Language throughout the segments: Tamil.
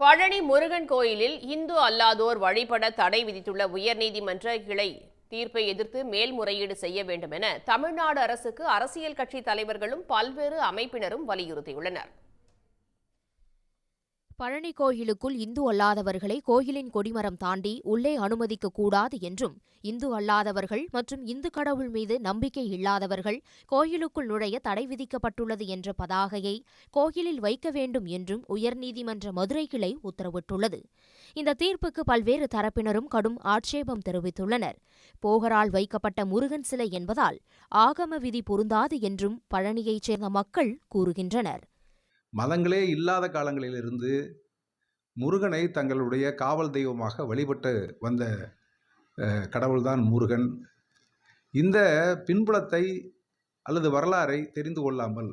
பழனி முருகன் கோயிலில் இந்து அல்லாதோர் வழிபட தடை விதித்துள்ள உயர்நீதிமன்ற கிளை தீர்ப்பை எதிர்த்து மேல்முறையீடு செய்ய வேண்டும் என தமிழ்நாடு அரசுக்கு அரசியல் கட்சி தலைவர்களும் பல்வேறு அமைப்பினரும் வலியுறுத்தியுள்ளனர். பழனி கோயிலுக்குள் இந்து அல்லாதவர்களை கோயிலின் கொடிமரம் தாண்டி உள்ளே அனுமதிக்க கூடாது என்றும் இந்து அல்லாதவர்கள் மற்றும் இந்து கடவுள் மீது நம்பிக்கை இல்லாதவர்கள் கோயிலுக்குள் நுழைய தடை விதிக்கப்பட்டுள்ளது என்ற பதாகையை கோயிலில் வைக்க வேண்டும் என்றும் உயர்நீதிமன்ற மதுரை கிளை உத்தரவிட்டுள்ளது. இந்த தீர்ப்புக்கு பல்வேறு தரப்பினரும் கடும் ஆட்சேபம் தெரிவித்துள்ளனர். போகரால் வைக்கப்பட்ட முருகன் சிலை என்பதால் ஆகம விதி பொருந்தாது என்றும் பழனியைச் சேர்ந்த மக்கள் கூறுகின்றனர். மதங்களே இல்லாத காலங்களிலிருந்து முருகனை தங்களுடைய காவல் தெய்வமாக வழிபட்டு வந்த கடவுள்தான் முருகன். இந்த பின்புலத்தை அல்லது வரலாறை தெரிந்து கொள்ளாமல்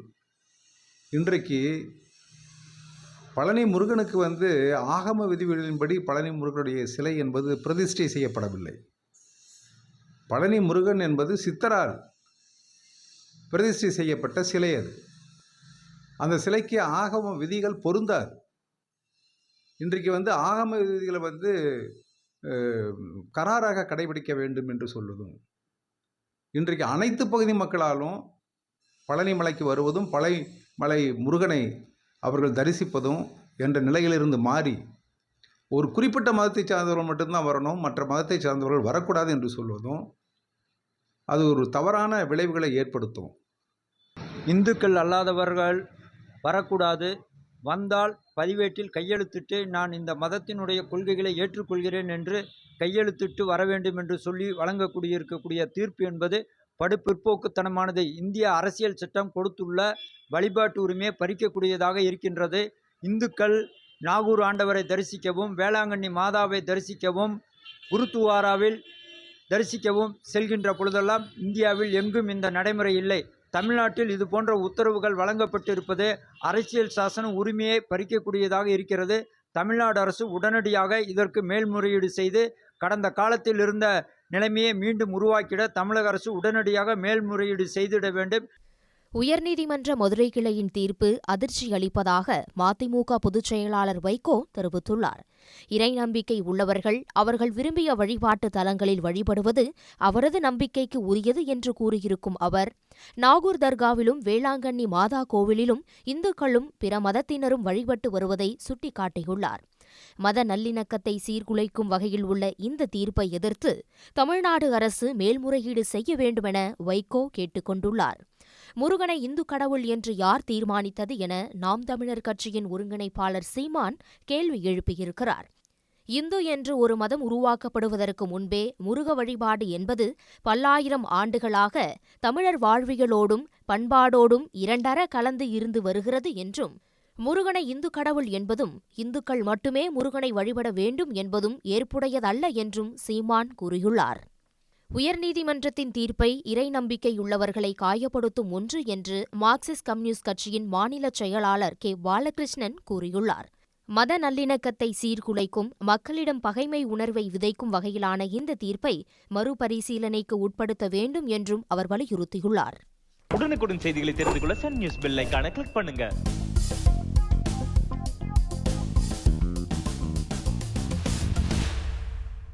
இன்றைக்கு பழனி முருகனுக்கு வந்து ஆகம விதிகளின்படி பழனி முருகனுடைய சிலை என்பது பிரதிஷ்டை செய்யப்படவில்லை. பழனி முருகன் என்பது சித்தரால் பிரதிஷ்டை செய்யப்பட்ட சிலை அது. அந்த சிலைக்கு ஆகம விதிகள் பொருந்தாது. இன்றைக்கு வந்து ஆகம விதிகளை வந்து கராராக கடைபிடிக்க வேண்டும் என்று சொல்லுதும் இன்றைக்கு அனைத்து பகுதி மக்களாலும் பழனி மலைக்கு வருவதும் பழை மலை முருகனை அவர்கள் தரிசிப்பதும் என்ற நிலையிலிருந்து மாறி ஒரு குறிப்பிட்ட மதத்தை சார்ந்தவர்கள் மட்டும்தான் வரணும் மற்ற மதத்தை சார்ந்தவர்கள் வரக்கூடாது என்று சொல்வதும் அது ஒரு தவறான விளைவுகளை ஏற்படுத்தும். இந்துக்கள் அல்லாதவர்கள் வரக்கூடாது. வந்தால் பதிவேட்டில் கையெழுத்திட்டு நான் இந்த மதத்தினுடைய கொள்கைகளை ஏற்றுக்கொள்கிறேன் என்று கையெழுத்திட்டு வர வேண்டும் என்று சொல்லி வழங்கக்கூடிய இருக்கக்கூடிய தீர்ப்பு என்பது படு பிற்போக்குத்தனமானது இந்திய அரசியல் சட்டம் கொடுத்துள்ள வழிபாட்டு உரிமையை பறிக்கக்கூடியதாக இருக்கின்றது. இந்துக்கள் நாகூர் ஆண்டவரை தரிசிக்கவும் வேளாங்கண்ணி மாதாவை தரிசிக்கவும் குருத்துவாராவில் தரிசிக்கவும் செல்கின்ற பொழுதெல்லாம் இந்தியாவில் எங்கும் இந்த நடைமுறை இல்லை. தமிழ்நாட்டில் இது போன்ற உத்தரவுகள் வழங்கப்பட்டிருப்பது அரசியல் சாசன உரிமையை பறிக்கக்கூடியதாக இருக்கிறது. தமிழ்நாடு அரசு உடனடியாக இதற்கு மேல்முறையீடு செய்து கடந்த காலத்தில் இருந்த நிலைமையை மீண்டும் உருவாக்கிட தமிழக அரசு உடனடியாக மேல்முறையீடு செய்திட வேண்டும். உயர்நீதிமன்ற மதுரை கிளையின் தீர்ப்பு அதிர்ச்சி அளிப்பதாக மதிமுக பொதுச் செயலாளர் வைகோ தெரிவித்துள்ளார். இறை நம்பிக்கை உள்ளவர்கள் அவர்கள் விரும்பிய வழிபாட்டு தலங்களில் வழிபடுவது அவரது நம்பிக்கைக்கு உரியது என்று கூறியிருக்கும் அவர் நாகூர் தர்காவிலும் வேளாங்கண்ணி மாதா கோவிலிலும் இந்துக்களும் பிற மதத்தினரும் வழிபட்டு வருவதை சுட்டிக்காட்டியுள்ளார். மத நல்லிணக்கத்தை சீர்குலைக்கும் வகையில் உள்ள இந்த தீர்ப்பை எதிர்த்து தமிழ்நாடு அரசு மேல்முறையீடு செய்ய வேண்டுமென வைகோ கேட்டுக் கொண்டுள்ளார். முருகனை இந்து கடவுள் என்று யார் தீர்மானித்தது என நாம் தமிழர் கட்சியின் ஒருங்கிணைப்பாளர் சீமான் கேள்வி எழுப்பியிருக்கிறார். இந்து என்று ஒரு மதம் உருவாக்கப்படுவதற்கு முன்பே முருக வழிபாடு என்பது பல்லாயிரம் ஆண்டுகளாக தமிழர் வாழ்வியலோடும் பண்பாடோடும் இரண்டர கலந்து இருந்து வருகிறது என்றும் முருகனை இந்து கடவுள் என்பதும் இந்துக்கள் மட்டுமே முருகனை வழிபட வேண்டும் என்பதும் ஏற்புடையதல்ல என்றும் சீமான் கூறியுள்ளார். உயர்நீதிமன்றத்தின் தீர்ப்பை இறை நம்பிக்கையுள்ளவர்களை காயப்படுத்தும் ஒன்று என்று மார்க்சிஸ்ட் கம்யூனிஸ்ட் கட்சியின் மாநில செயலாளர் கே. பாலகிருஷ்ணன் கூறியுள்ளார். மத நல்லிணக்கத்தை சீர்குலைக்கும் மக்களிடம் பகைமை உணர்வை விதைக்கும் வகையிலான இந்த தீர்ப்பை மறுபரிசீலனைக்கு உட்படுத்த வேண்டும் என்றும் அவர் வலியுறுத்தியுள்ளார். உடனுக்குடன் செய்திகளை தெரிந்து கொள்ள சன் நியூஸ் பெல் கிளிக் பண்ணுங்க.